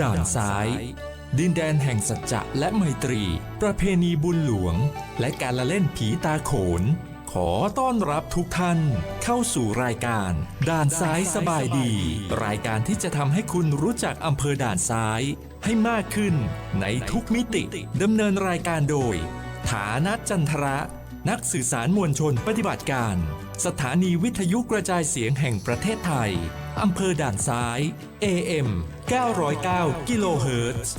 ด่านซ้าย ดินแดนแห่งสัจจะและไมตรี ประเพณีบุญหลวง และการละเล่นผีตาโขน ขอต้อนรับทุกท่าน เข้าสู่รายการ ด่านซ้ายสบายดี รายการที่จะทำให้คุณรู้จักอำเภอด่านซ้าย ให้มากขึ้น ในทุกมิติดำเนินรายการโดย ฐานัทจันทระ นักสื่อสารมวลชนปฏิบัติการ สถานีวิทยุกระจายเสียงแห่งประเทศไทย อำเภอด่านซ้าย AM 909กิโลเฮิรตซ์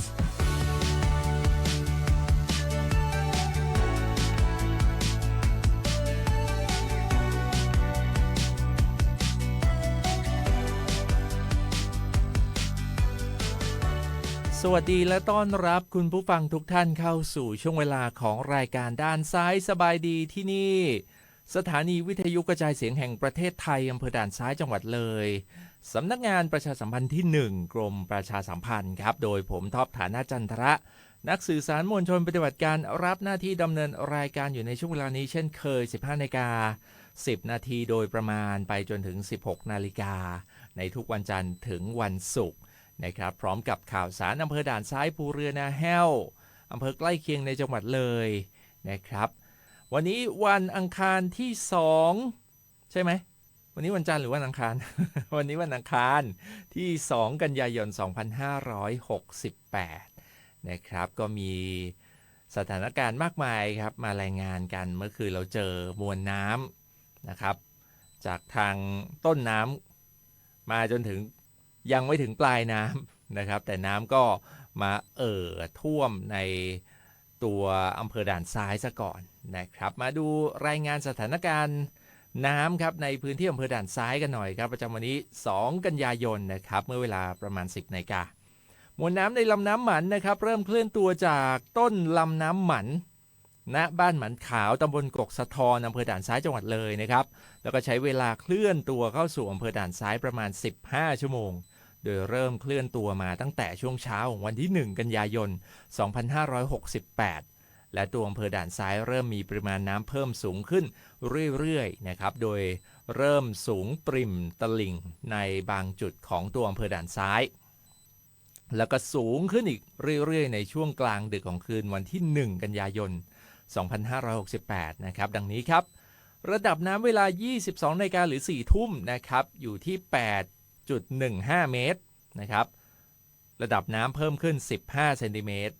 สวัสดีและต้อนรับคุณผู้ฟังทุกท่านเข้าสู่ช่วงเวลาของรายการด้านซ้ายสบายดีที่นี่ สถานีวิทยุกระจายเสียงแห่งประเทศไทยอำเภอด่านซ้ายจังหวัดเลย สำนักงานประชาสัมพันธ์ที่ 1 กรมประชาสัมพันธ์ครับ โดยผมท็อปฐานะจันทระ นักสื่อสารมวลชนปฏิบัติการรับหน้าที่ดำเนินรายการอยู่ในช่วงเวลานี้เช่นเคย 15นาฬิกา 10 นาทีโดยประมาณไปจนถึง 16 นาฬิกา ในทุกวันจันทร์ถึงวันศุกร์นะครับ พร้อมกับข่าวสารอำเภอด่านซ้ายภูเรือนาแห้วอำเภอใกล้เคียงในจังหวัดเลยนะครับ วันนี้วันอังคารที่ 2 ใช่ไหม วันนี้วันจันทร์หรือวันอังคาร วันนี้วันอังคารที่ 2 กันยายน 2568 นะครับ ก็มีสถานการณ์มากมายครับ มารายงานกันเมื่อคืนเราเจอมวลน้ำนะครับ จากทางต้นน้ำมาจนถึงยังไม่ถึงปลายน้ำนะครับ แต่น้ำก็มาเอ่อท่วมในตัวอำเภอด่านซ้ายซะก่อน นะครับ มาดูรายงานสถานการณ์น้ำครับในพื้นที่อำเภอด่านซ้ายกันหน่อยครับ ประจำวันนี้ 2 กันยายนนะครับ เมื่อเวลาประมาณ 10นาฬิกามวลน้ำในลำน้ำหมันนะครับ เริ่มเคลื่อนตัวจากต้นลำน้ำหมันณบ้านหมันขาวตำบลกกสะทอนอำเภอด่านซ้ายจังหวัดเลยนะครับ แล้วก็ใช้เวลาเคลื่อนตัวเข้าสู่อำเภอด่านซ้ายประมาณ 15 ชั่วโมง โดยเริ่มเคลื่อนตัวมาตั้งแต่ช่วงเช้าของวันที่ 1 กันยายน 2568 และตัวอำเภอด่านซ้ายเริ่มมีปริมาณน้ำเพิ่มสูงขึ้นเรื่อยๆนะครับ โดยเริ่มสูงปริมตลิ่งในบางจุดของตัวอำเภอด่านซ้าย แล้วก็สูงขึ้นอีกเรื่อยๆ ในช่วงกลางดึกของคืนวันที่ 1 กันยายน 2568 นะครับ ดังนี้ครับ ระดับน้ำเวลา 22นาฬิกาหรือ 4 ทุ่มนะครับ อยู่ที่ 8.15 เมตรนะครับ ระดับน้ำเพิ่มขึ้น 15 เซนติเมตร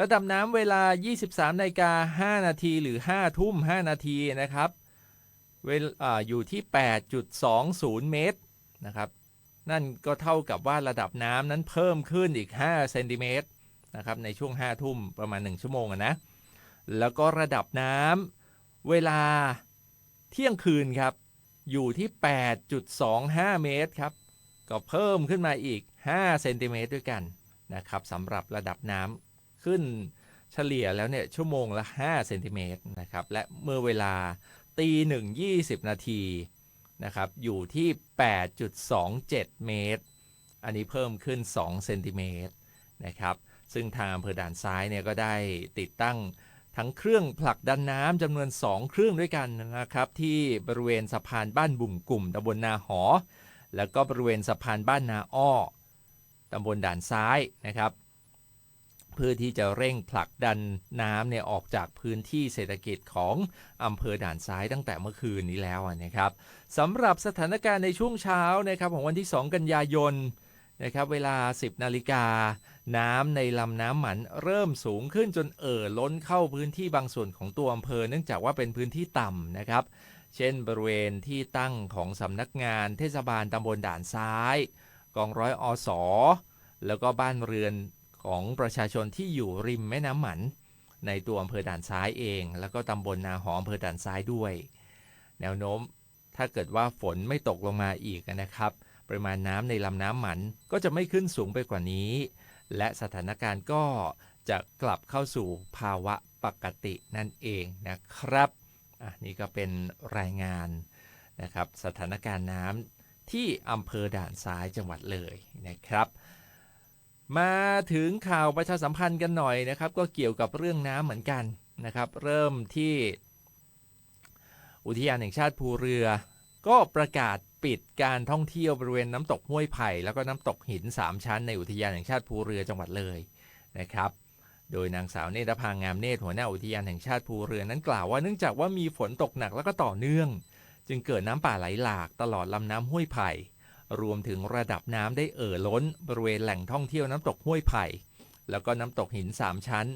ระดับน้ำเวลา 23นาฬิกา5นาทีหรือ 5 ทุ่ม 5 นาทีนะครับเวลาอยู่ที่ 8.20 เมตรนะครับ นั่นก็เท่ากับว่าระดับน้ำนั้นเพิ่มขึ้นอีก 5 เซนติเมตรนะครับ ในช่วง 5 ทุ่มประมาณ 1 ชั่วโมงนะ แล้วก็ระดับน้ำเวลาเที่ยงคืนครับ อยู่ที่ 8.25 เมตรครับ ก็เพิ่มขึ้นมาอีก 5 เซนติเมตรด้วยกันนะครับสำหรับระดับน้ำ ขึ้นเฉลี่ยแล้วเนี่ยชั่วโมงละ5เซนติเมตรนะครับและเมื่อเวลาตีหนึ่ง20นาทีนะครับอยู่ที่ 8.27 เมตร อันนี้เพิ่มขึ้น 2 เซนติเมตรนะครับซึ่งทางอำเภอด่านซ้ายเนี่ยก็ได้ติดตั้งทั้งเครื่องผลักดันน้ำจำนวน 2 เครื่องด้วยกันนะครับ ที่บริเวณสะพานบ้านบุ่มกลุ่มตำบลนาหอ แล้วก็บริเวณสะพานบ้านนาอ้อตำบลด่านซ้ายนะครับ เพื่อที่จะเร่งผลักดันน้ำเนี่ยออกจากพื้นที่เศรษฐกิจของอำเภอด่านซ้ายตั้งแต่เมื่อคืนนี้แล้วนะครับสำหรับสถานการณ์ในช่วงเช้านะครับของวันที่ 2 กันยายนนะครับเวลา 10 นาฬิกา น้ำในลำน้ำหมันเริ่มสูงขึ้นจนเอ่อล้นเข้าพื้นที่บางส่วนของตัวอำเภอ เนื่องจากว่าเป็นพื้นที่ต่ำนะครับ เช่นบริเวณที่ตั้งของสำนักงานเทศบาลตำบลด่านซ้าย กองร้อยอสแล้วก็บ้านเรือน ของประชาชนที่อยู่ริมแม่น้ำหมัน ในตัวอำเภอด่านซ้ายเอง แล้วก็ตำบลนาหอมอำเภอด่านซ้ายด้วย แนวโน้มถ้าเกิดว่าฝนไม่ตกลงมาอีกนะครับ ปริมาณน้ำในลำน้ำหมันก็จะไม่ขึ้นสูงไปกว่านี้ และสถานการณ์ก็จะกลับเข้าสู่ภาวะปกตินั่นเองนะครับอะนี่ก็เป็นรายงานนะครับ สถานการณ์น้ำที่อำเภอด่านซ้ายจังหวัดเลยนะครับ มาถึงข่าวประชาสัมพันธ์กันหน่อยนะครับ ก็เกี่ยวกับเรื่องน้ำเหมือนกันนะครับ เริ่มที่อุทยานแห่งชาติภูเรือ ก็ประกาศปิดการท่องเที่ยวบริเวณน้ำตกห้วยไผ่ แล้วก็น้ำตกหิน 3 ชั้นในอุทยานแห่งชาติภูเรือจังหวัดเลยนะครับ โดยนางสาวเนตรพางามเนตรหัวหน้าอุทยานแห่งชาติภูเรือนั้นกล่าวว่าเนื่องจากว่ามีฝนตกหนักแล้วก็ต่อเนื่อง จึงเกิดน้ำป่าไหลหลากตลอดลำน้ำห้วยไผ่ รวมถึงระดับน้ำได้เอ่อล้น บริเวณแหล่งท่องเที่ยวน้ำตกห้วยไผ่ แล้วก็น้ำตกหิน 3 ชั้น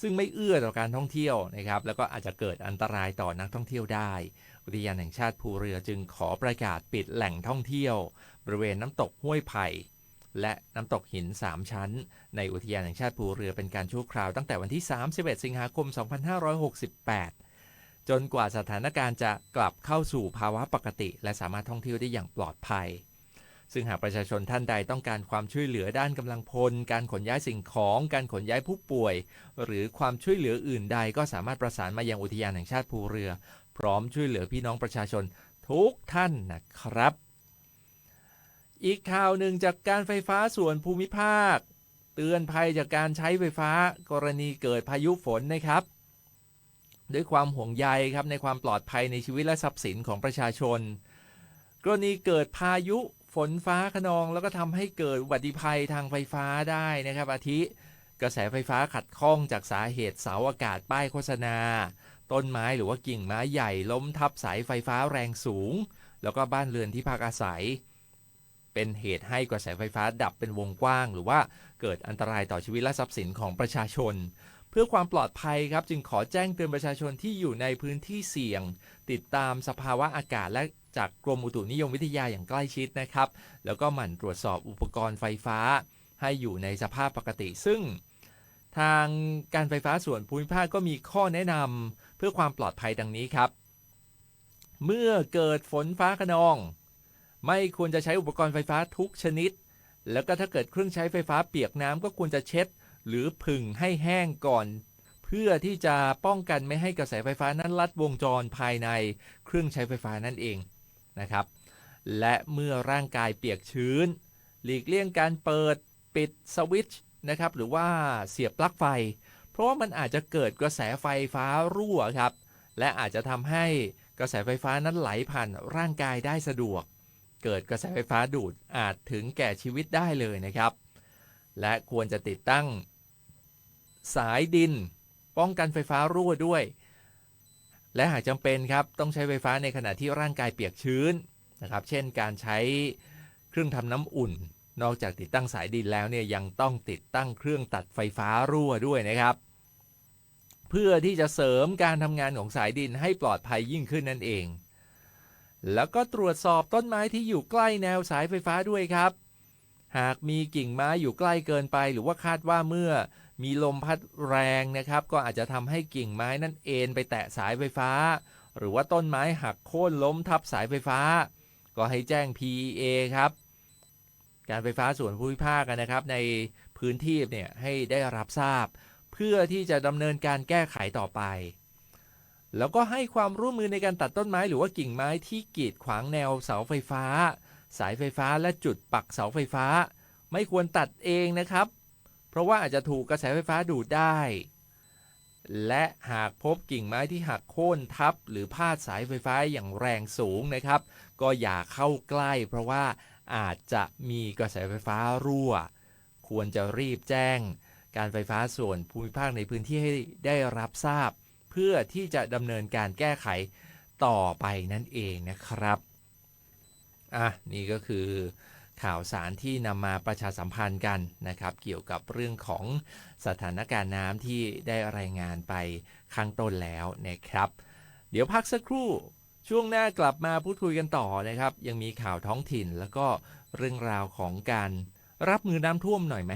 ซึ่งไม่เอื้อต่อการท่องเที่ยวนะครับ แล้วก็อาจจะเกิดอันตรายต่อนักท่องเที่ยวได้ อุทยานแห่งชาติภูเรือจึงขอประกาศปิดแหล่งท่องเที่ยว บริเวณน้ำตกห้วยไผ่และน้ำตกหิน 3 ชั้น ในอุทยานแห่งชาติภูเรือเป็นการชั่วคราวตั้งแต่วันที่ 31 สิงหาคม 2568 จนกว่าสถานการณ์จะกลับเข้าสู่ภาวะปกติ และสามารถท่องเที่ยวได้อย่างปลอดภัย ซึ่งหากประชาชนท่านใดต้องการความช่วยเหลือด้านกำลังพล การขนย้ายสิ่งของ การขนย้ายผู้ป่วย หรือความช่วยเหลืออื่นใดก็สามารถประสานมายังอุทยานแห่งชาติภูเรือ พร้อมช่วยเหลือพี่น้องประชาชนทุกท่านนะครับ อีกข่าวหนึ่งจากการไฟฟ้าส่วนภูมิภาค เตือนภัยจากการใช้ไฟฟ้ากรณีเกิดพายุฝนนะครับด้วยความห่วงใยครับในความปลอดภัยในชีวิตและทรัพย์สินของประชาชน กรณีเกิดพายุ ฝนฟ้าขนองแล้วก็ทำให้เกิดอุบัติภัยทางไฟฟ้าได้นะครับ อาทิ กระแสไฟฟ้าขัดข้องจากสาเหตุเสาอากาศป้ายโฆษณา ต้นไม้หรือว่ากิ่งไม้ใหญ่ล้มทับสายไฟฟ้าแรงสูง แล้วก็บ้านเรือนที่พักอาศัย เป็นเหตุให้กระแสไฟฟ้าดับเป็นวงกว้าง หรือว่าเกิดอันตรายต่อชีวิตและทรัพย์สินของประชาชน เพื่อความปลอดภัยครับจึงขอแจ้งเตือนประชาชนที่อยู่ในพื้นที่เสี่ยง ติดตามสภาวะอากาศและจากกรมอุตุนิยมวิทยาอย่างใกล้ชิดนะครับ แล้วก็หมั่นตรวจสอบอุปกรณ์ไฟฟ้า ให้อยู่ในสภาพปกติ ซึ่ง ทางการไฟฟ้าส่วนภูมิภาคก็มีข้อแนะนำเพื่อความปลอดภัยดังนี้ครับ เมื่อเกิดฝนฟ้าขนอง ไม่ควรจะใช้อุปกรณ์ไฟฟ้าทุกชนิด แล้วก็ถ้าเกิดเครื่องใช้ไฟฟ้าเปียกน้ำก็ควรจะเช็ด หรือผึ่งให้แห้งก่อน เพื่อที่จะป้องกันไม่ให้กระแสไฟฟ้านั้นลัดวงจรภายในเครื่องใช้ไฟฟ้านั่นเองนะครับ และเมื่อร่างกายเปียกชื้น หลีกเลี่ยงการเปิดปิดสวิตช์นะครับหรือว่าเสียบปลั๊กไฟ เพราะว่ามันอาจจะเกิดกระแสไฟฟ้ารั่วครับ และอาจจะทำให้กระแสไฟฟ้านั้นไหลผ่านร่างกายได้สะดวก เกิดกระแสไฟฟ้าดูดอาจถึงแก่ชีวิตได้เลยนะครับ และควรจะติดตั้ง สายดิน ป้องกันไฟฟ้ารั่วด้วย และหากจำเป็นครับต้องใช้ไฟฟ้าในขณะที่ร่างกายเปียกชื้นนะครับ เช่นการใช้เครื่องทำน้ำอุ่น นอกจากติดตั้งสายดินแล้วเนี่ยยังต้องติดตั้งเครื่องตัดไฟฟ้ารั่วด้วยนะครับ เพื่อที่จะเสริมการทำงานของสายดินให้ปลอดภัยยิ่งขึ้นนั่นเอง แล้วก็ตรวจสอบต้นไม้ที่อยู่ใกล้แนวสายไฟฟ้าด้วยครับหากมีกิ่งไม้อยู่ใกล้เกินไป หรือว่าคาดว่าเมื่อ มีลมพัดแรงนะครับ ก็อาจจะทำให้กิ่งไม้นั่นเอ็นไปแตะสายไฟฟ้า หรือว่าต้นไม้หักโค่นล้มทับสายไฟฟ้า ก็ให้แจ้ง PEA ครับ การไฟฟ้าส่วนภูมิภาคนะครับ ในพื้นที่เนี่ยให้ได้รับทราบ เพื่อที่จะดำเนินการแก้ไขต่อไป แล้วก็ให้ความร่วมมือในการตัดต้นไม้หรือว่ากิ่งไม้ที่กีดขวางแนวเสาไฟฟ้า สายไฟฟ้าและจุดปักเสาไฟฟ้า ไม่ควรตัดเองนะครับ เพราะว่าอาจจะถูกกระแสไฟฟ้าดูดได้ และหากพบกิ่งไม้ที่หักโค่นทับ หรือพาดสายไฟฟ้าอย่างแรงสูงนะครับ ก็อย่าเข้าใกล้ เพราะว่าอาจจะมีกระแสไฟฟ้ารั่ว ควรจะรีบแจ้ง การไฟฟ้าส่วนภูมิภาคในพื้นที่ให้ได้รับทราบ เพื่อที่จะดำเนินการแก้ไขต่อไปนั่นเองนะครับ อะ นี่ก็คือ ข่าวสารที่นำมาประชาสัมพันธ์กันนะครับ เกี่ยวกับเรื่องของสถานการณ์น้ำที่ได้รายงานไปข้างต้นแล้วนะครับ เดี๋ยวพักสักครู่ช่วงหน้ากลับมาพูดคุยกันต่อนะครับ ยังมีข่าวท้องถิ่นแล้วก็เรื่องราวของการรับมือน้ำท่วมหน่อยไหม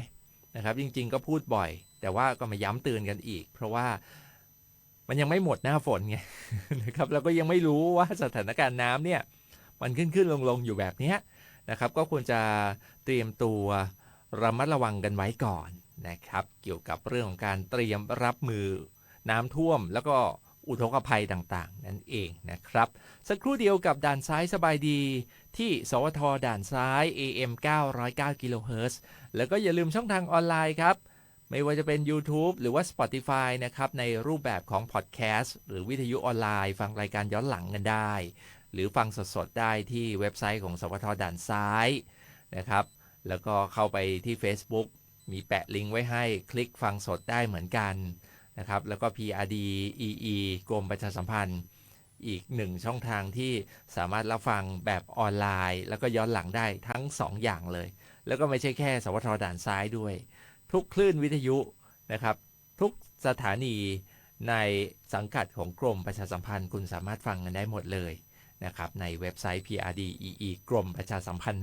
นะครับจริงๆก็พูดบ่อย แต่ว่าก็มาย้ำเตือนกันอีก เพราะว่ามันยังไม่หมดหน้าฝนไงนะครับแล้วก็ยังไม่รู้ว่าสถานการณ์น้ำเนี่ยมันขึ้นขึ้นลงลงอยู่แบบเนี้ย นะครับ ก็ควรจะเตรียมตัวระมัดระวังกันไว้ก่อนนะครับ เกี่ยวกับเรื่องของการเตรียมรับมือน้ำท่วม แล้วก็อุทกภัยต่างๆ นั่นเองนะครับ สักครู่เดียวกับด่านซ้ายสบายดี ที่สวทด่านซ้าย AM 909กิโลเฮิรตซ์แล้วก็อย่าลืมช่องทางออนไลน์ครับไม่ว่าจะเป็น YouTube หรือว่า Spotify นะครับ ในรูปแบบของพอดแคสต์หรือวิทยุออนไลน์ ฟังรายการย้อนหลังกันได้ หรือฟังสดๆ ได้ที่เว็บไซต์ของสวทด่านซ้ายนะครับ แล้วก็เข้าไปที่ Facebook มีแปะลิงก์ไว้ให้คลิกฟังสดได้เหมือนกันนะครับ แล้วก็ PRD EE กรมประชาสัมพันธ์ อีกหนึ่งช่องทางที่สามารถรับฟังแบบออนไลน์ แล้วก็ย้อนหลังได้ทั้ง 2 อย่างเลย แล้วก็ไม่ใช่แค่สวทด่านซ้ายด้วย ทุกคลื่นวิทยุนะครับ ทุกสถานีในสังกัดของกรมประชาสัมพันธ์คุณสามารถฟังกันได้หมดเลย นะครับในเว็บไซต์ PRD EE กรมประชาสัมพันธ์